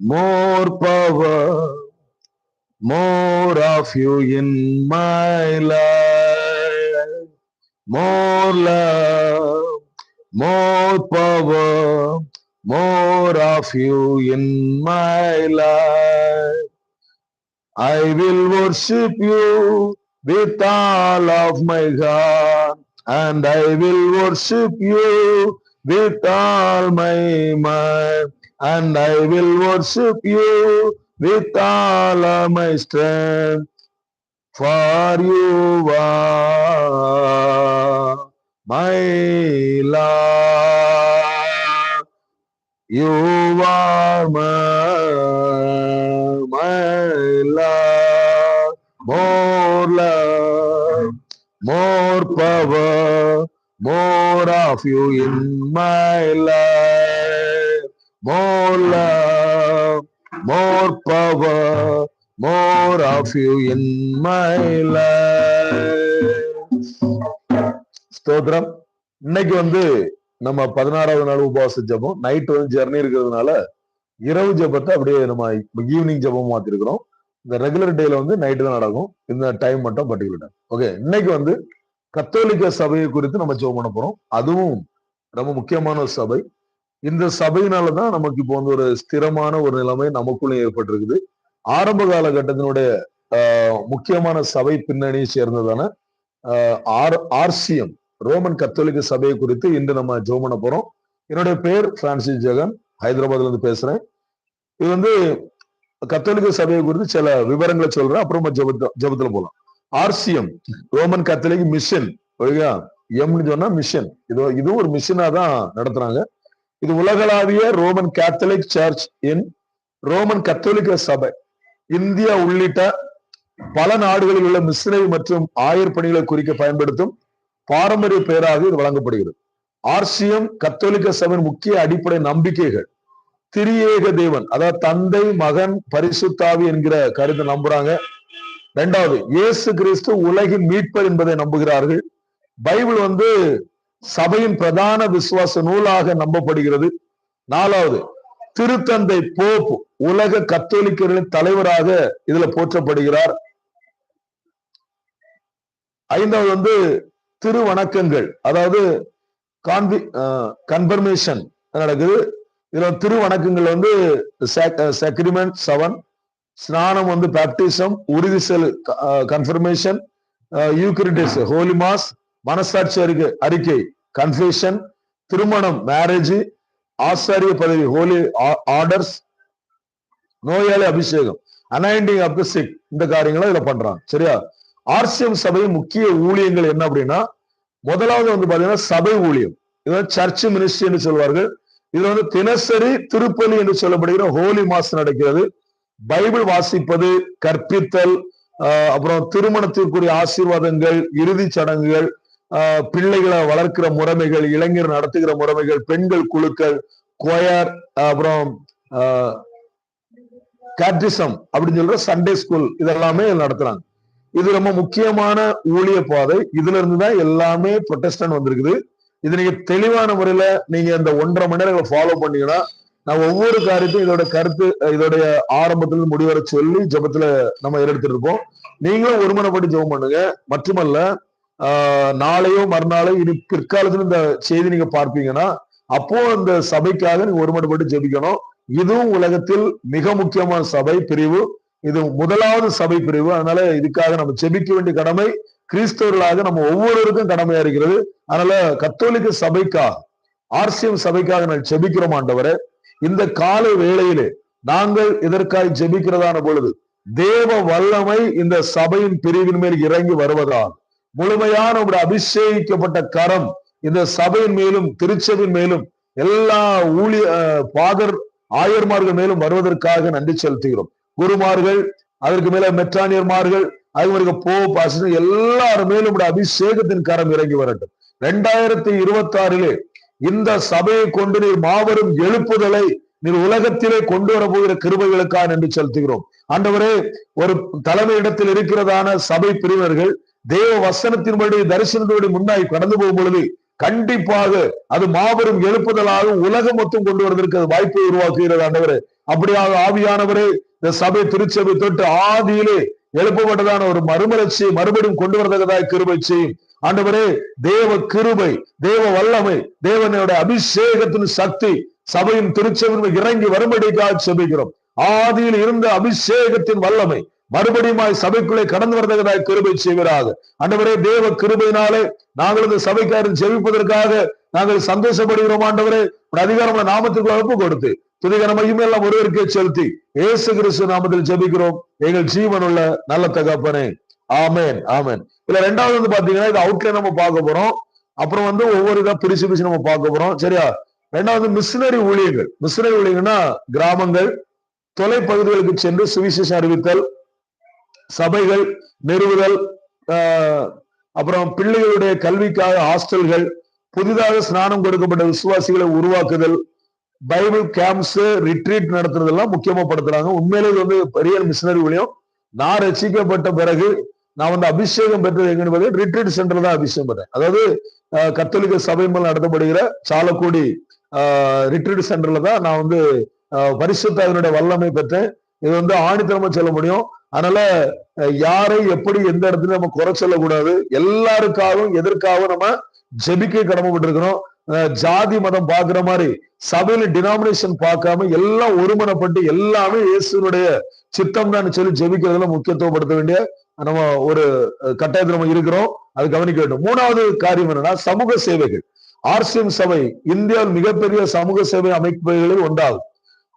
more power, more of you in my life, more love, more power, more of you in my life. I will worship you with all of my heart, and I will worship you with all my mind, and I will worship you with all of my strength. For you are my Lord. You are my, my love, more love, more power, more of you in my life, more love, more power, more of you in my life. ஸ்தோத்திரம். இன்னைக்கு வந்து நம்ம பதினாறாவது நாள் உபவாச ஜெபம். Night வந்து journey இருக்கிறதுனால இரவு ஜெபத்தை அப்படியே நம்ம ஈவினிங் ஜெபம் மாத்திருக்கிறோம். இந்த ரெகுலர் டேல வந்து நைட்டு தான் நடக்கும். இந்த டைம் மட்டும் பர்டிகுலர் ஓகே இன்னைக்கு வந்து கத்தோலிக்க சபையை குறித்து நம்ம ஜெபம் பண்ண போறோம். அதுவும் ரொம்ப முக்கியமான ஒரு சபை. இந்த சபையினால தான் நமக்கு இப்போ வந்து ஒரு ஸ்திரமான ஒரு நிலைமை நமக்குள்ள ஏற்பட்டிருக்குது. ஆரம்ப காலகட்டத்தினுடைய ஆஹ், முக்கியமான சபை பின்னணியை சேர்ந்ததான ஆஹ், ஆர் ஆர்சிஎம் ரோமன் கத்தோலிக்க சபையை குறித்து இன்று நம்ம ஜோமன பண்ண போறோம். என்னுடைய பேர் பிரான்சிஸ் ஜெகன் ஹைதராபாத்ல இருந்து பேசுறேன். இது வந்து கத்தோலிக்க சபையை குறித்து சில விவரங்களை சொல்றேன். அப்புறமா ஜெபத்த ஜெபத்துல போலாம். ஆர்சிஎம் ரோமன் கத்தோலிக் மிஷன் ஒழுங்கா எம்னு சொன்னா மிஷன். இது இதுவும் ஒரு மிஷனா தான் நடத்துறாங்க. இது உலகளாவிய ரோமன் கேத்தலிக் சர்ச் இன் ரோமன் கத்தோலிக்க சபை. இந்தியா உள்ளிட்ட பல நாடுகளில் உள்ள மிஸ்னரி மற்றும் ஆயர் பணிகளை குறிக்க பயன்படுத்தும் பாரம்பரிய பெயராக இது வழங்கப்படுகிறது. ஆர்சியம் கத்தோலிக்க சபையின் முக்கிய அடிப்படை நம்பிக்கைகள் திரியேக தேவன் அதாவது தந்தை மகன் பரிசுத்தாவி என்கிற கருத்தை நம்புறாங்க. ரெண்டாவது இயேசு கிறிஸ்து உலகின் மீட்பர் என்பதை நம்புகிறார்கள். பைபிள் வந்து சபையின் பிரதான விசுவாச நூலாக நம்பப்படுகிறது. நாலாவது திருத்தந்தை போப் உலக கத்தோலிக்கர்களின் தலைவராக இதுல போற்றப்படுகிறார். ஐந்தாவது வந்து திருவணக்கங்கள் அதாவது கான்வி கன்ஃபர்மேஷன் நடக்குது? இதுல திருவணக்கங்கள் வந்து செக்ரிமெண்ட் செவன் ஸ்நானம் வந்து பேப்டிசம் உறுதிசல் கன்ஃபர்மேஷன் யூக்ரிட்டிஸ் ஹோலி மாஸ் மனசாட்சி அறிக்கை அறிக்கை. கன்ஃபேஷன் திருமணம் மேரேஜ் ஆசாரிய பதவி ஹோலி ஆர்டர்ஸ் நோயாளி அபிஷேகம் அனாயிண்டிங் ஆஃப் த சிக் இந்த காரியங்களை இதுல பண்றாங்க. சரியா? ஆர்சிஎம் சபையின் முக்கிய ஊழியங்கள் என்ன அப்படின்னா முதலாவது வந்து பாத்தீங்கன்னா சபை ஊழியம். இது சர்ச் மினிஸ்ட்ரி என்று சொல்வார்கள். இது வந்து தினசரி திருப்பலி என்று சொல்லப்படுகிற ஹோலி மாசம் நடக்கிறது. பைபிள் வாசிப்பது கற்பித்தல் அப்புறம் திருமணத்திற்குரிய ஆசீர்வாதங்கள் இறுதி சடங்குகள் பிள்ளைகளை வளர்க்கிற முறைமைகள் இளைஞர் நடத்துகிற முறைமைகள் பெண்கள் குழுக்கள் கொயர் அப்புறம் கேட்டிசம் அப்படின்னு சொல்ற சண்டே ஸ்கூல் இதெல்லாமே நடத்துறாங்க. இது ரொம்ப முக்கியமான ஊழிய பாதை. இதுல இருந்து தான் எல்லாமே ப்ரொட்டஸ்டன் வந்திருக்குது. இது நீங்க தெளிவான முறையில நீங்க இந்த ஒன்றரை மணி நேரம் ஃபாலோ பண்ணீங்கன்னா நான் ஒவ்வொரு காரியத்தையும் இதோட கருத்து இதோடைய ஆரம்பத்துல முடிவரை சொல்லி ஜபத்துல நம்ம எடுத்துட்டு இருப்போம் நீங்களும் ஒருமனப்பட்டு ஜெபம் பண்ணுங்க. மட்டுமல்ல நாளையோ மறுநாளோ இனி பிற்காலத்துல இந்த செய்தி நீங்க பார்ப்பீங்கன்னா அப்போ அந்த சபைக்காக நீங்க ஒருமனப்பட்டு ஜெபிக்கணும். இதுவும் உலகத்தில் மிக முக்கியமான சபை பிரிவு. இது முதலாவது சபை பிரிவு. அதனால இதுக்காக நம்ம ஜெபிக்க வேண்டிய கடமை கிறிஸ்தவர்களாக நம்ம ஒவ்வொருவருக்கும் கடமையா இருக்கிறது. அதனால கத்தோலிக்க சபைக்காக ஆர்சிஎம் சபைக்காக நான் ஜெபிக்கிறோம் ஆண்டவரே. இந்த காலை வேளையிலே நாங்கள் இதற்காக ஜெபிக்கிறதான பொழுது தேவ வல்லமை இந்த சபையின் பிரிவின் மேல் இறங்கி வருவதால் முழுமையான ஒரு அபிஷேகிக்கப்பட்ட கரம் இந்த சபையின் மேலும் திருச்சபின் மேலும் எல்லா ஊழிய பாகர் ஆயர்மார்கள் மேலும் வருவதற்காக நன்றி செலுத்துகிறோம். குருமார்கள் அதற்கு மேல மெட்ரானியர்மார்கள் அது போ பாசனம் எல்லாரும் மேலும் அபிஷேகத்தின் கரம் இறங்கி வரட்டும். ரெண்டாயிரத்தி இருபத்தி ஆறிலே இந்த சபையை கொண்டு நீர் மாபெரும் எழுப்புதலை நீர் உலகத்திலே கொண்டு வர போகிற கிருபைகளுக்காக நன்றி செலுத்துகிறோம். ஆண்டவரே ஒரு தலைமை இடத்தில் இருக்கிறதான சபை பிரிவர்கள் தேவ வசனத்தின்படி தரிசனத்தோடு முன்னாய் கடந்து போகும் பொழுது கண்டிப்பாக அது மாபெரும் எழுப்புதலாக உலகம் மொத்தம் கொண்டு வருவதற்கு அது வாய்ப்பை உருவாக்குகிறது ஆண்டவர். அப்படியாக ஆவியானவரே இந்த சபை திருச்சபை தொட்டு ஆதியிலே எழுப்பப்பட்டதான ஒரு மறுமலர்ச்சி மறுபடியும் கொண்டு வரதற்காக கிருபை செய்யும். ஆண்டவரே தேவ கிருபை தேவ வல்லமை தேவனோட அபிஷேகத்தின் சக்தி சபையின் திருச்சபையின் இறங்கி வரும்படிக்காக செபிக்கிறோம். ஆதியில் இருந்த அபிஷேகத்தின் வல்லமை மறுபடியும் சபைக்குள்ளே கடந்து வரதற்காக கிருபை செய்வராக. ஆண்டவரே தேவ கிருபையினாலே நாங்கள் இந்த சபைக்காரர் ஜெபிப்பதற்காக நாங்கள் சந்தோஷப்படுகிறோம் ஆண்டவரே. அதிகாரம் நாமத்துக்கு வகுப்பு கொடுத்து துதிகர எல்லாம் ஒருவருக்கே செலுத்தி ஏசு கிறிஸ்து நாமத்தில் ஜெபிக்கிறோம். எங்கள் ஜீவனுள்ள நல்ல தகப்பனே. ஆமேன் ஆமேன். இல்ல ரெண்டாவது வந்து பாத்தீங்கன்னா இது அவுட்லைன் நம்ம பார்க்க போறோம். அப்புறம் வந்து ஒவ்வொரு இதா பிரிச்சு பிரிச்சு நம்ம பார்க்க போறோம். சரியா? ரெண்டாவது மிஷினரி ஊழியர்கள். மிஷினரி ஊழியர்கள்னா கிராமங்கள் தொலைப்பகுதிகளுக்கு சென்று சுவிசேஷம் அறிவித்தல் சபைகள் நிறுவுதல் அப்புறம் பிள்ளைகளுடைய கல்விக்காக ஹாஸ்டல்கள் புதிதாக ஸ்நானம் கொடுக்கப்பட்ட விசுவாசிகளை உருவாக்குதல் பைபிள் கேம்ப்ஸ் ரிட்ரீட் நடத்துறதெல்லாம் முக்கியமா படுத்துறாங்க. உண்மையிலே இது வந்து பெரிய மிஷினரி ஊழியம். நான் ரசிக்கப்பட்ட பிறகு நான் வந்து அபிஷேகம் பெற்றது எங்க ரிட்ரீட் சென்டர் தான் அபிஷேகம் பெற்றேன் அதாவது கத்தோலிக்க சபை மூலம் நடத்தப்படுகிற சாலக்குடி ரிட்ரீட் சென்டர்ல தான் நான் வந்து பரிசுத்தாவினுடைய வல்லமை பெற்றேன். இது வந்து ஆணித்தனமா சொல்ல முடியும். அதனால யாரை எப்படி எந்த இடத்துல நம்ம குறை சொல்லக்கூடாது எல்லாருக்காகவும் எதற்காகவும் நம்ம ஜெபிக்க கடமைப்பட்டிருக்கிறோம். ஜாதி மதம் பாக்குற மாதிரி சபையில டினாமினேஷன் பார்க்காம எல்லாம் ஒருமனப்பட்டு எல்லாமே இயேசுனுடைய சித்தம் தான் சொல்லி ஜெபிக்கிறதுல முக்கியத்துவப்படுத்த வேண்டிய நம்ம ஒரு கட்டாயத்தில் நம்ம இருக்கிறோம். அது கவனிக்க வேண்டும். மூணாவது காரியம் என்னன்னா சமூக சேவைகள். ஆர்சிஎம் சபை இந்தியாவில் மிகப்பெரிய சமூக சேவை அமைப்புகளில் ஒன்றாகும்.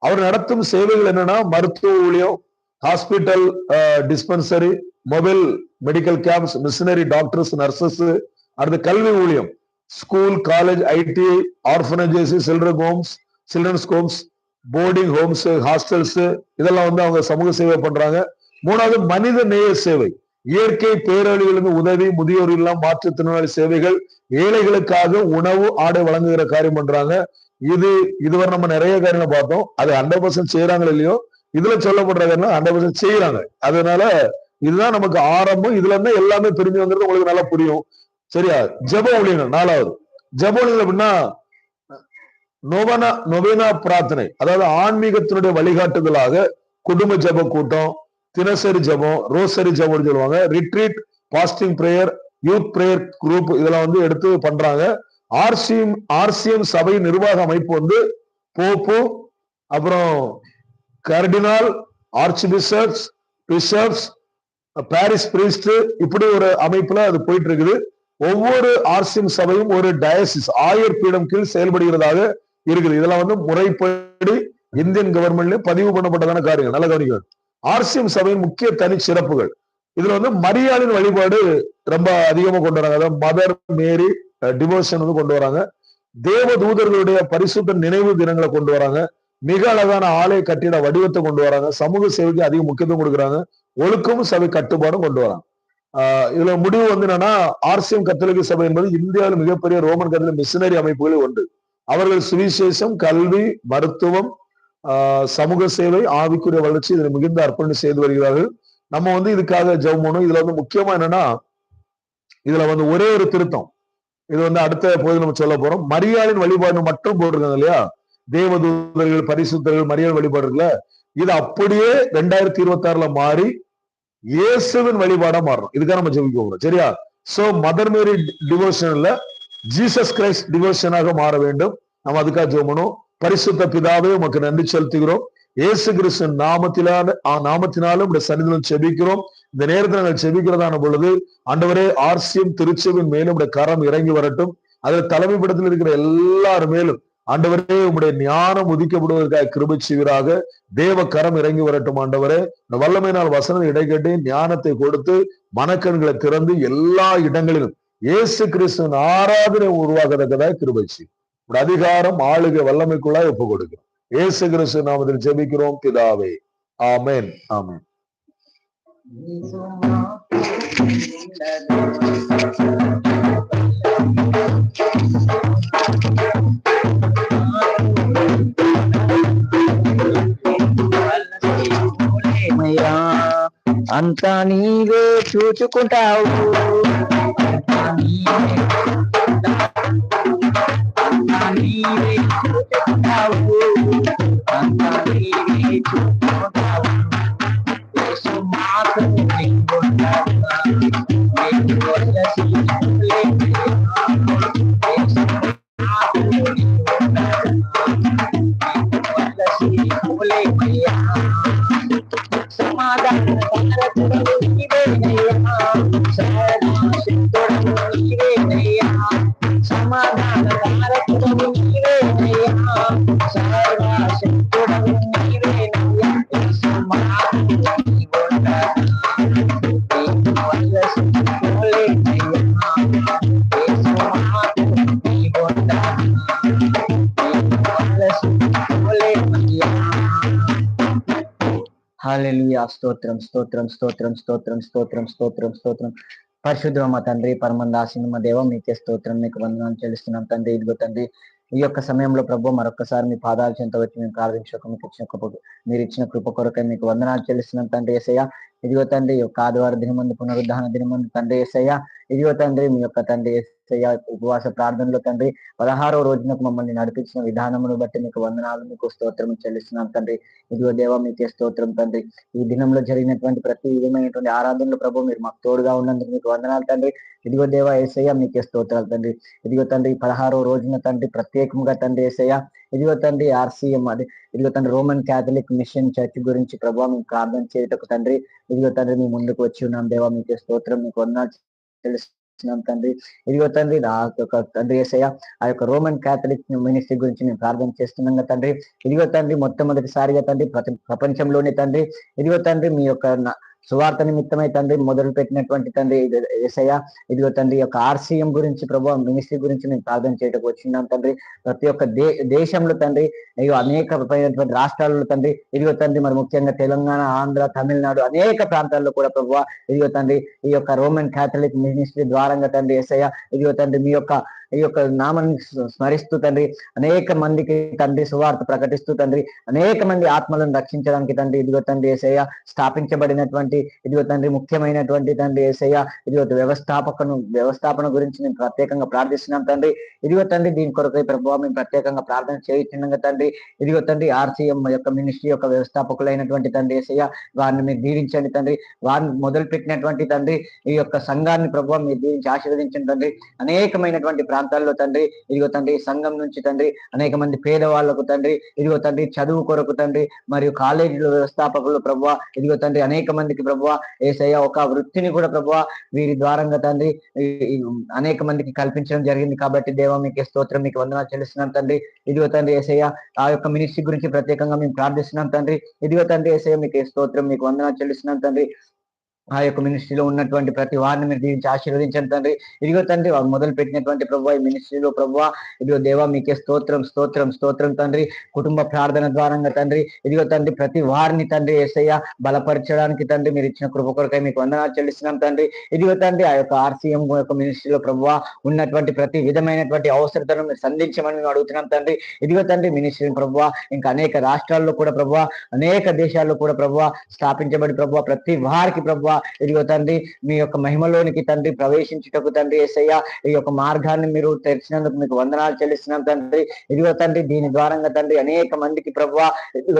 அவர் நடத்தும் சேவைகள் என்னன்னா மருத்துவ ஊழியம் hospital dispensary mobile medical camps missionary doctors nurses அடுத்து கல்வி ஊழியம். School college IT orphanages children homes children's homes boarding homes hostels இதெல்லாம் வந்து அவங்க சமூக சேவை பண்றாங்க. மூணாவது மனித நேய சேவை. இயற்கை பேரழிவிலிருந்து உதவி முதியோர் எல்லாம் மாற்றுத்திறனாளி சேவைகள் ஏழைகளுக்காக உணவு ஆடை வழங்குகிற காரியம் பண்றாங்க. இது இதுவரை நம்ம நிறைய காரியங்களை பார்த்தோம். அது ஹண்ட்ரட் பர்சன்ட் செய்யறாங்களோ இல்லையோ இதுல சொல்லப்படுறது என்ன? ஹண்ட்ரட் பர்சன்ட் செய்யறாங்க அதனால இதுதான் நமக்கு ஆரம்பம். இதுல இருந்தா எல்லாமே பிரிஞ்சு வந்துருது. உங்களுக்கு நல்லா புரியும். சரியா? ஜப ஒளியங்கள் நாலாவது. ஜப ஒளியங்கள் அப்படின்னா நொவனா நொவேனா பிரார்த்தனை. அதாவது ஆன்மீகத்தினுடைய வழிகாட்டுதலாக குடும்ப ஜப கூட்டம் தினசரி ஜபம் ரோசரி ஜபம்னு சொல்லுவாங்க. Retreat fasting prayer youth prayer group இதெல்லாம் வந்து எடுத்து பண்றாங்க. ஆர்சிஎம் ஆர்சிஎம் சபை நிர்வாக அமைப்பு வந்து போப்பு அப்புறம் cardinal arch bishops bishops parish priest இப்படி ஒரு அமைப்புல அது போயிட்டு இருக்குது ஒவ்வொரு ஆர்சியம் சபையும் ஒரு டயசிஸ் ஆயர் பீடம் கீழ் செயல்படுகிறதாக இருக்குது. இதெல்லாம் வந்து முறைப்படி இந்தியன் கவர்மெண்ட்ல பதிவு பண்ணப்பட்டதான காரியங்கள். நல்ல கவனிக்கணும். ஆர்சிஎம் சபையின் முக்கிய தனி சிறப்புகள். இதுல வந்து மரியாதையின் வழிபாடு ரொம்ப அதிகமா கொண்டு வராங்க. அதாவது மதர் மேரி டிவோஷன் வந்து கொண்டு வராங்க. தேவ தூதர்களுடைய பரிசுத்த நினைவு தினங்களை கொண்டு வராங்க. மிக அழகான ஆலய கட்டிட வடிவத்தை கொண்டு வராங்க. சமூக சேவைக்கு அதிக முக்கியத்துவம் கொடுக்குறாங்க. ஒழுக்கமும் சபை கட்டுப்பாடும் கொண்டு வராங்க. ஆஹ் இதுல முடிவு வந்து என்னன்னா ஆர்சிஎம் கத்தோலிக்க சபை என்பது இந்தியாவில் மிகப்பெரிய ரோமன் கத்தோலிக் மிஷினரி அமைப்புகளில் உண்டு அவர்கள் சுவிசேஷம் கல்வி மருத்துவம் சமூக சேவை ஆவிக்குரிய வளர்ச்சி இதில் மிகுந்த அர்ப்பணம் செய்து வருகிறார்கள். நம்ம வந்து இதுக்காக ஜெபம் பண்ணும் இதுல வந்து முக்கியமா என்னன்னா இதுல வந்து ஒரே ஒரு திருத்தம். இது வந்து அடுத்த போது நம்ம சொல்ல போறோம். மரியாதையின் வழிபாடு மட்டும் போட்டிருக்காங்க இல்லையா? தேவதூதர்கள் பரிசுத்தர்கள் மரியாதை வழிபாடு இல்ல இது அப்படியே ரெண்டாயிரத்தி இருபத்தி ஆறுல மாறி இயேசுவின் வழிபாடா மாறணும். இதுக்காக நம்ம ஜெபிக்க போறோம். சரியா? சோ மதர் மேரி டிவோஷன்ல ஜீசஸ் கிரைஸ்ட் டிவோஷனாக மாற வேண்டும். நம்ம அதுக்காக ஜெபணும் பரிசுத்த பிதாவே உமக்கு நன்றி செலுத்துகிறோம். இயேசு கிறிஸ்தன் நாமத்திலான நாமத்தினாலும் இந்த சன்னிதிலும் செபிக்கிறோம் இந்த நேரத்தில் நாங்கள் செபிக்கிறதான பொழுது ஆண்டவரே ஆர்சியம் திருச்செவின் மேலும் இந்த கரம் இறங்கி வரட்டும். அதில் தலைமைப்படத்தில் இருக்கிற எல்லார் மேலும் ஆண்டவரே உங்களுடைய ஞானம் ஒதுக்கப்படுவதற்காக கிருபை செய்வராக. தேவ கரம் இறங்கி வரட்டும் ஆண்டவரே. இந்த வல்லமை நாள் வசனம் இடைக்கட்டி ஞானத்தை கொடுத்து மனக்கண்களை திறந்து எல்லா இடங்களிலும் இயேசு கிறிஸ்துவின் ஆராதனை உருவாக்கத்தக்கதாக கிருபை செய்யும். அதிகாரம் ஆளுகை வல்லமைக்குள்ளாய் ஒப்பு கொடுக்கும் இயேசு கிறிஸ்து நாமத்தில் ஜெபிக்கிறோம் பிதாவே. ஆமேன். ஆமேன். అంతా నీవే చూచుకుంటావు. నీవే చూచుకుంటావు. హాలెలుయా స్తోత్రం స్తోత్రం స్తోత్రం స్తోత్రం స్తోత్రం స్తోత్రం స్తోత్రం. పరిశుద్ధ మా తండ్రి పరమందాసిన మా దేవ మీకే స్తోత్రం మీకు వందనాలు చెల్లిస్తున్నాం తండ్రి. ఇదిగో తండ్రి ఈ యొక్క సమయంలో ప్రభు మరొకసారి మీ పాదాలు చెంత వచ్చి మేము ప్రార్థించక మీకు ఇచ్చిన కృప మీరు ఇచ్చిన కృప కొరకై మీకు వందనాలు చెల్లిస్తున్నాం తండ్రి ఏసయ్య. ఇదిగో తండ్రి యొక్క ఆదివారం దినమందు పునరుద్ధాన దినమందు తండ్రి ఏసయ్య ఇదిగో తండ్రి మీ యొక్క తండ్రి ఏసయ్య ఉపవాస ప్రార్థనలో తండ్రి పదహారో రోజునకు మమ్మల్ని నడిపించిన విధానమును బట్టి మీకు వందనాలు మీకు స్తోత్రం చెల్లిస్తున్నాం తండ్రి. ఇదిగో దేవ మీకే స్తోత్రం తండ్రి. ఈ దినంలో జరిగినటువంటి ప్రతి విధమైనటువంటి ఆరాధనలో ప్రభు మీరు మాకు తోడుగా ఉన్నందుకు మీకు వందనాలు తండ్రి. ఇదిగో దేవ ఏసయ్య మీకే స్తోత్రాలు తండ్రి. ఇదిగో తండ్రి పదహారో రోజున తండ్రి ప్రత్యేకంగా తండ్రి ఏసయ్య ఇదిగో తండ్రి ఆర్సీఎం అది. ఇదిగో తండ్రి రోమన్ క్యాథలిక్ మిషన్ చర్చ్ గురించి ప్రభావ మేము ప్రార్థన చేయటకు తండ్రి. ఇదిగో తండ్రి మీ ముందుకు వచ్చి ఉన్నాం. దేవా మీకు స్తోత్రం మీకు వందనాలు తెలుస్తున్నాం తండ్రి. ఇదిగో తండ్రి నా యొక్క తండ్రి ఏసయ్య ఆ యొక్క రోమన్ క్యాథలిక్ మినిస్ట్రీ గురించి మేము ప్రార్థన చేస్తున్నాం తండ్రి. ఇదిగో తండ్రి మొట్టమొదటిసారిగా తండ్రి ప్రతి ప్రపంచంలోనే తండ్రి. ఇదిగో తండ్రి మీ యొక్క సువార్త నిమిత్తమై తండ్రి మొదలు పెట్టినటువంటి తండ్రి ఏసయ్య. ఇదిగో తండ్రి యొక్క ఆర్సీఎం గురించి ప్రభు మినిస్ట్రీ గురించి మేము ప్రార్థన చేయటకు వచ్చినాం తండ్రి. ప్రతి ఒక్క దే దేశంలో తండ్రి ఇదిగో అనేక రాష్ట్రాల్లో తండ్రి. ఇదిగో తండ్రి మరి ముఖ్యంగా తెలంగాణ ఆంధ్ర తమిళనాడు అనేక ప్రాంతాల్లో కూడా ప్రభు ఇదిగో తండ్రి ఈ యొక్క రోమన్ క్యాథలిక్ మినిస్ట్రీ ద్వారంగా తండ్రి ఏసయ్య. ఇదిగో తండ్రి మీ యొక్క ఈ యొక్క నామాన్ని స్మరిస్తూ తండ్రి అనేక మందికి తండ్రి సువార్త ప్రకటిస్తూ తండ్రి అనేక మంది ఆత్మలను రక్షించడానికి తండ్రి ఇదిగో తండ్రి ఏసయ్య స్థాపించబడినటువంటి ఇదిగో తండ్రి ముఖ్యమైనటువంటి తండ్రి ఏసయ్య ఇదిగో వ్యవస్థాపకను వ్యవస్థాపన గురించి నేను ప్రత్యేకంగా ప్రార్థిస్తున్నాం తండ్రి. ఇదిగో తండ్రి దీని కొరకై ప్రభావ మేము ప్రత్యేకంగా ప్రార్థన చేయించినాక తండ్రి. ఇదిగో తండ్రి ఆర్సీఎం యొక్క మినిస్ట్రీ యొక్క వ్యవస్థాపకులైనటువంటి తండ్రి ఏసయ్య వారిని మీరు దీవించండి తండ్రి. వారిని మొదలు పెట్టినటువంటి తండ్రి ఈ యొక్క సంఘాన్ని ప్రభావ మీరు దీవించి ఆశీర్వదించండి తండ్రి. అనేకమైనటువంటి ప్రాంతాల్లో తండ్రి ఇదిగో తండ్రి సంఘం నుంచి తండ్రి అనేక మంది పేదవాళ్ళకు తండ్రి ఇదిగో తండ్రి చదువు కొరకు తండ్రి మరియు కాలేజీల వ్యవస్థాపకులు ప్రభావ ఇదిగో తండ్రి అనేక మందికి ప్రభావ ఏసయ్య ఒక వృత్తిని కూడా ప్రభావ వీరి ద్వారంగా తండ్రి అనేక మందికి కల్పించడం జరిగింది కాబట్టి దేవ మీకు స్తోత్రం మీకు వందనాలు చెల్లిస్తున్నాం తండ్రి. ఇదిగో తండ్రి ఏసయ్య ఆ యొక్క మినిస్ట్రీ గురించి ప్రత్యేకంగా మేము ప్రార్థిస్తున్నాం తండ్రి. ఇదిగో తండ్రి ఏసయ్య మీకు స్తోత్రం మీకు వందనాలు చెల్లిస్తున్నాం తండ్రి. ఆ యొక్క మినిస్ట్రీలో ఉన్నటువంటి ప్రతి వారిని మీరు దీవించి ఆశీర్వదించండి తండ్రి. ఇదిగో తండ్రి వారు మొదలు పెట్టినటువంటి ప్రభు ఈ మినిస్ట్రీలో ప్రభు ఇదిగో దేవా మీకే స్తోత్రం స్తోత్రం స్తోత్రం తండ్రి. కుటుంబ ప్రార్థన ద్వారంగా తండ్రి. ఇదిగో తండ్రి ప్రతి వారిని తండ్రి ఏసయ్య బలపరచడానికి తండ్రి మీరు ఇచ్చిన కృప కొరకై మీకు వందనాలు చెల్లిస్తున్నాం తండ్రి. ఇదిగో తండ్రి ఆ యొక్క ఆర్సీఎం యొక్క మినిస్ట్రీలో ప్రభు ఉన్నటువంటి ప్రతి విధమైనటువంటి అవసరతను మీరు సంధించమని మేము అడుగుతున్నాం తండ్రి. ఇదిగో తండ్రి మినిస్ట్రీ ప్రభు ఇంకా అనేక రాష్ట్రాల్లో కూడా ప్రభు అనేక దేశాల్లో కూడా ప్రభు స్థాపించబడి ప్రభు ప్రతి వారికి ప్రభు ఇదిగో తండ్రి మీ యొక్క మహిమలోనికి తండ్రి ప్రవేశించుటకు తండ్రి ఏసయ్య ఈ యొక్క మార్గాన్ని మీరు తెరిచినందుకు మీకు వందనాలు చెల్లిస్తున్నాం తండ్రి. ఇదిగో తండ్రి దీని ద్వారంగా తండ్రి అనేక మందికి ప్రభు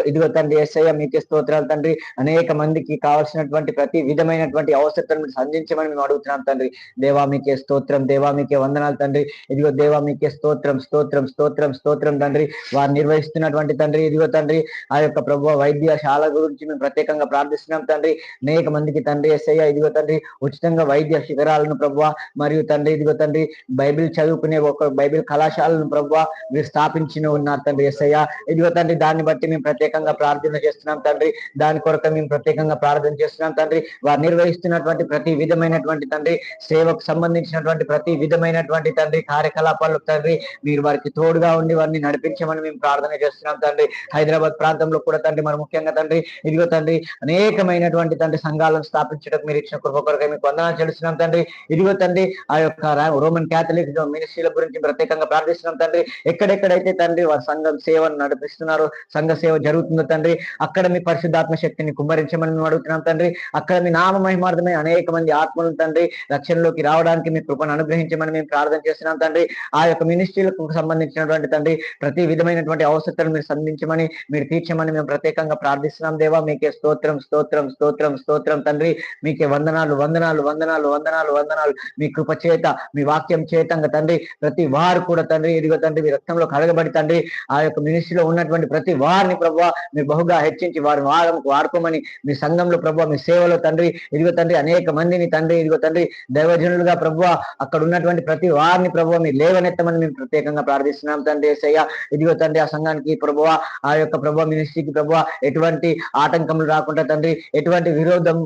ఇదిగో తండ్రి ఏసయ్య మీకే స్తోత్రాలు తండ్రి. అనేక మందికి కావాల్సినటువంటి ప్రతి విధమైనటువంటి అవసరతను మీరు సంధించమని మేము అడుగుతున్నాం తండ్రి. దేవా మీకే స్తోత్రం దేవా మీకే వందనాలు తండ్రి. ఇదిగో దేవా మీకే స్తోత్రం స్తోత్రం స్తోత్రం స్తోత్రం తండ్రి. వారు నిర్వహిస్తున్నటువంటి తండ్రి ఇదిగో తండ్రి ఆ యొక్క ప్రభు వైద్యశాల గురించి మేము ప్రత్యేకంగా ప్రార్థిస్తున్నాం తండ్రి. అనేక మందికి తండ్రి ఎస్ఐ ఇదిగో తండ్రి ఉచితంగా వైద్య శిఖరాలను ప్రభు మరియు తండ్రి ఇదిగో తండ్రి బైబిల్ చదువుకునే ఒక బైబిల్ కళాశాలను ప్రభు మీరు స్థాపించిన ఉన్నారు తండ్రి ఎస్ఐ ఇదిగో తండ్రి దాన్ని బట్టి మేము ప్రత్యేకంగా ప్రార్థన చేస్తున్నాం తండ్రి. దాని కొరకు మేము ప్రత్యేకంగా ప్రార్థన చేస్తున్నాం తండ్రి. వారు నిర్వహిస్తున్నటువంటి ప్రతి విధమైనటువంటి తండ్రి సేవకు సంబంధించినటువంటి ప్రతి విధమైనటువంటి తండ్రి కార్యకలాపాలు తండ్రి మీరు వారికి తోడుగా ఉండి వారిని నడిపించమని మేము ప్రార్థన చేస్తున్నాం తండ్రి. హైదరాబాద్ ప్రాంతంలో కూడా తండ్రి మరి ముఖ్యంగా తండ్రి ఇదిగో తండ్రి అనేకమైనటువంటి తండ్రి సంఘాలను స్థాపించ స్థాపించడానికి మీరు ఇచ్చిన కృప కొరకై మీకు వందనాలు చెల్లిస్తున్నాం తండ్రి. ఇదిగో తండ్రి ఆ యొక్క రోమన్ క్యాథలిక్ మినిస్ట్రీల గురించి ప్రత్యేకంగా ప్రార్థిస్తున్నాం తండ్రి. ఎక్కడెక్కడైతే తండ్రి వారి సంఘం సేవను నడిపిస్తున్నారో సంఘ సేవ జరుగుతుందో తండ్రి అక్కడ మీ పరిశుద్ధాత్మ శక్తిని కుమ్మరించమని మేము అడుగుతున్నాం తండ్రి. అక్కడ మీ నామ మహిమార్థమై అనేక మంది ఆత్మలు తండ్రి రక్షణలోకి రావడానికి మీ కృపను అనుగ్రహించమని మేము ప్రార్థన చేస్తున్నాం తండ్రి. ఆ యొక్క మినిస్ట్రీలకు సంబంధించినటువంటి తండ్రి ప్రతి విధమైనటువంటి అవసరాలను మీరు సంధించమని మీరు తీర్చమని మేము ప్రత్యేకంగా ప్రార్థిస్తున్నాం దేవా. మీకే స్తోత్రం స్తోత్రం స్తోత్రం స్తోత్రం తండ్రి. మీకే వందనాలు వందనాలు వందనాలు వందనాలు వందనాలు. మీ కృప చేత మీ వాక్యం చేతంగా తండ్రి ప్రతి వారు కూడా తండ్రి ఇదిగో తండ్రి మీ రక్తంలో కడగబడి తండ్రి ఆ యొక్క మినిస్ట్రీలో ఉన్నటువంటి ప్రతి వారిని ప్రభు మీరు బహుగా హెచ్చించి వారి వారంకు వాడుకోమని మీ సంఘంలో ప్రభు మీ సేవలో తండ్రి ఇదిగో తండ్రి అనేక మందిని తండ్రి ఇదిగో తండ్రి దైవజనులుగా ప్రభు అక్కడ ఉన్నటువంటి ప్రతి వారిని ప్రభు మీరు లేవనెత్తమని మేము ప్రత్యేకంగా ప్రార్థిస్తున్నాం తండ్రి ఏసయ్య. ఇదిగో తండ్రి ఆ సంఘానికి ప్రభు ఆ యొక్క ప్రభు మినిస్ట్రీకి ప్రభు ఎటువంటి ఆటంకములు రాకుండా తండ్రి ఎటువంటి విరోధం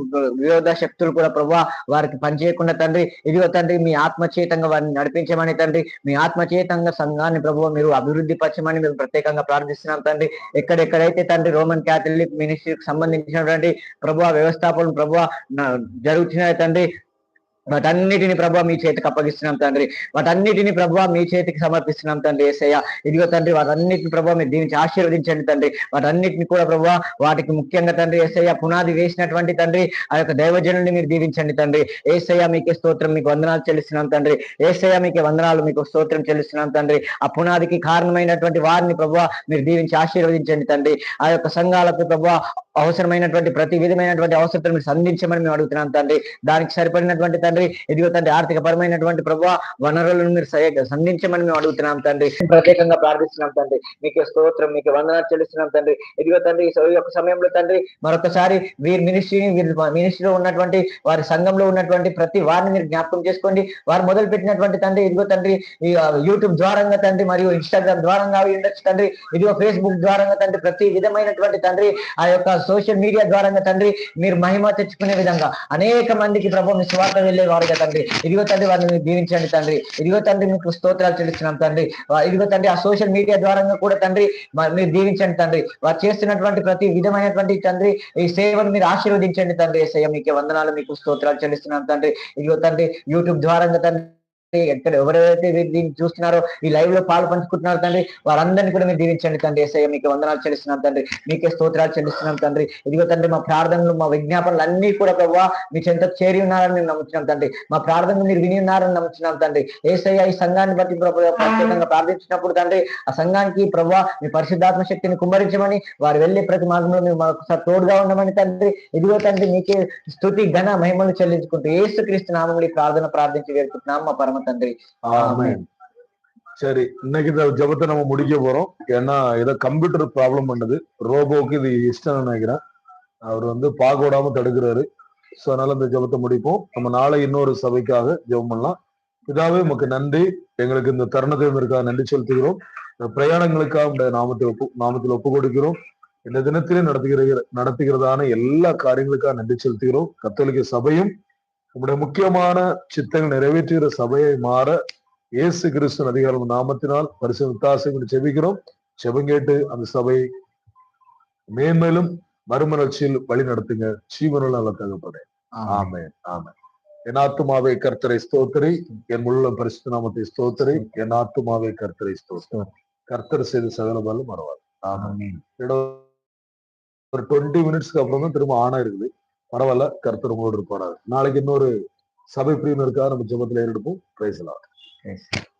విరోధ శక్తులు కూడా ప్రభు వారికి పనిచేయకుండా తండ్రి ఇదిగో తండ్రి మీ ఆత్మచేతంగా వారిని నడిపించమని తండ్రి మీ ఆత్మచేతంగా సంఘాన్ని ప్రభు మీరు అభివృద్ధి పరచమని మేము ప్రత్యేకంగా ప్రార్థిస్తున్నాం తండ్రి. ఎక్కడెక్కడైతే తండ్రి రోమన్ క్యాథలిక్ మినిస్ట్రీకి సంబంధించినటువంటి ప్రభు వ్యవస్థాపన ప్రభు జరుగుతున్నాయి తండ్రి వాటన్నిటిని ప్రభావ మీ చేతికి అప్పగిస్తున్నాం తండ్రి. వాటన్నిటిని ప్రభావ మీ చేతికి సమర్పిస్తున్నాం తండ్రి ఏసయ్య. ఇదిగో తండ్రి వాటన్నిటిని ప్రభావ మీరు దీనికి ఆశీర్వదించండి తండ్రి. వాటన్నిటిని కూడా ప్రభావ వాటికి ముఖ్యంగా తండ్రి ఏసయ్య పునాది వేసినటువంటి తండ్రి ఆ యొక్క దైవజనుల్ని మీరు దీవించండి తండ్రి. ఏసయ్య మీకే స్తోత్రం మీకు వందనాలు చెల్లిస్తున్నాం తండ్రి. ఏసయ్య మీకే వందనాలు మీకు స్తోత్రం చెల్లిస్తున్నాం తండ్రి. ఆ పునాదికి కారణమైనటువంటి వారిని ప్రభావ మీరు దీవించి ఆశీర్వదించండి తండ్రి. ఆ యొక్క సంఘాలకు ప్రభా అవసరమైనటువంటి ప్రతి విధమైనటువంటి అవసరం మీరు సంధించమని మేము అడుగుతున్నాం తండ్రి. దానికి సరిపడినటువంటి తండ్రి. ఇదిగో తండ్రి ఆర్థిక పరమైనటువంటి ప్రభు వనరులను మీరు సంధించమని మేము అడుగుతున్నాం తండ్రి. ప్రత్యేకంగా ప్రార్థిస్తున్నాం తండ్రి. మీకు స్తోత్రం మీకు వందనాలు చెల్లిస్తున్నాం తండ్రి. ఇదిగో తండ్రి ఈ యొక్క సమయంలో తండ్రి మరొకసారి వీరి మినిస్ట్రీని వీరి మినిస్ట్రీలో ఉన్నటువంటి వారి సంఘంలో ఉన్నటువంటి ప్రతి వారిని మీరు జ్ఞాపకం చేసుకోండి. వారు మొదలు పెట్టినటువంటి తండ్రి ఇదిగో తండ్రి ఈ యూట్యూబ్ ద్వారంగా తండ్రి మరియు ఇన్స్టాగ్రామ్ ద్వారంగా ఉండొచ్చు తండ్రి. ఇదిగో ఫేస్బుక్ ద్వారంగా తండ్రి ప్రతి విధమైనటువంటి తండ్రి ఆ యొక్క సోషల్ మీడియా ద్వారంగా తండ్రి మీరు మహిమ తెచ్చుకునే విధంగా అనేక మందికి ప్రభు మీ స్వార్థ వెళ్ళే వారుగా తండ్రి. ఇదిగో తండ్రి వారిని దీవించండి తండ్రి. ఇదిగో తండ్రి మీకు స్తోత్రాలు చెల్లిస్తున్నాం తండ్రి. ఇదిగో తండ్రి ఆ సోషల్ మీడియా ద్వారా కూడా తండ్రి మీరు దీవించండి తండ్రి. వారు చేస్తున్నటువంటి ప్రతి విధమైనటువంటి తండ్రి ఈ సేవను మీరు ఆశీర్వదించండి తండ్రి. ఏసయ్య మీకు వందనాలు మీకు స్తోత్రాలు చెల్లిస్తున్నాం తండ్రి. ఇదిగో తండ్రి యూట్యూబ్ ద్వారా తండ్రి ఎక్కడ ఎవరెవరైతే దీన్ని చూస్తున్నారో ఈ లైవ్లో పాలు పంచుకుంటున్నారు తండ్రి వారందరినీ కూడా మీరు దీవించండి తండ్రి. ఏసయ్య మీకు వందనాలు చెల్లిస్తున్నాం తండ్రి. మీకే స్తోత్రాలు చెల్లిస్తున్నాం తండ్రి. ఇదిగో తండ్రి మా ప్రార్థనలు మా విజ్ఞాపనలు అన్ని కూడా ప్రభావ మీ చెంత చేరి ఉన్నారని మేము నమ్ముతున్నాం తండ్రి. మా ప్రార్థనలు మీరు విని ఉన్నారని నమ్ముతున్నాం తండ్రి. ఏసయ్య ఈ సంఘాన్ని బట్టి ప్రత్యేకంగా ప్రార్థించినప్పుడు తండ్రి ఆ సంఘానికి ప్రభావ మీ పరిశుద్ధాత్మ శక్తిని కుమ్మరించమని వారు వెళ్ళే ప్రతి మార్గంలో మేము ఒకసారి తోడుగా ఉండమని తండ్రి. ఇదిగో తండ్రి మీకే స్థుతి ఘన మహిమలు చెల్లించుకుంటూ ఏసుక్రీస్తు నామంలో ప్రార్థన ప్రార్థించి వేడుకుంటున్నాం. మా పరమ நாம சரி இன்னைக்கு இந்த ஜபத்தை நம்ம முடிக்க போறோம். ஏன்னா ஏதோ கம்ப்யூட்டர் ப்ராப்ளம் பண்ணுது. ரோபோக்கு இது இஷ்டம் நினைக்கிறேன். அவர் வந்து பார்க்க விடாம தடுக்கிறாரு. சோ அதனால இந்த ஜபத்தை முடிப்போம். நம்ம நாளை இன்னொரு சபைக்காக ஜபம் பண்ணலாம். இதாவே நமக்கு நன்றி. எங்களுக்கு இந்த தருணத்தையும் இருக்கா நன்றி செலுத்துகிறோம். பிரயாணங்களுக்காக இந்த நாமத்தை ஒப்பு நாமத்தில் ஒப்பு கொடுக்கிறோம். இந்த தினத்திலே நடத்துகிற நடத்துகிறதான எல்லா காரியங்களுக்காக நன்றி செலுத்துகிறோம். கத்தோலிக்க சபையும் உங்களுடைய முக்கியமான சித்தங்கள் நிறைவேற்றுகிற சபையை மாற இயேசு கிறிஸ்து அதிகாரம் நாமத்தினால் பரிசு வித்தாசம் செபிக்கிறோம். செபங்கேட்டு அந்த சபையை மேன்மேலும் மறுமலர்ச்சியில் வழி நடத்துங்க. ஜீவனுள்ள நல்ல தகப்பனே. ஆமென். ஆமென். என் ஆத்துமாவே கர்த்தரை ஸ்தோத்திரி. என் உள்ள பரிசு நாமத்தை ஸ்தோத்திரி. என் ஆத்துமாவே கர்த்தரை ஸ்தோத்திரி. கர்த்தர் செய்த சகல பலம் ஆமென். இதோட ஒரு டுவெண்ட்டி மினிட்ஸ்க்கு அப்புறம் தான் திரும்ப ஆனா இருக்குது. பரவாயில்ல கருத்து உங்களோடு இருப்பாரு நாளைக்கு இன்னொரு சபை பிரிவினருக்காக நம்ம ஜெபத்துல ஏறெடுப்போம். Praise Yes.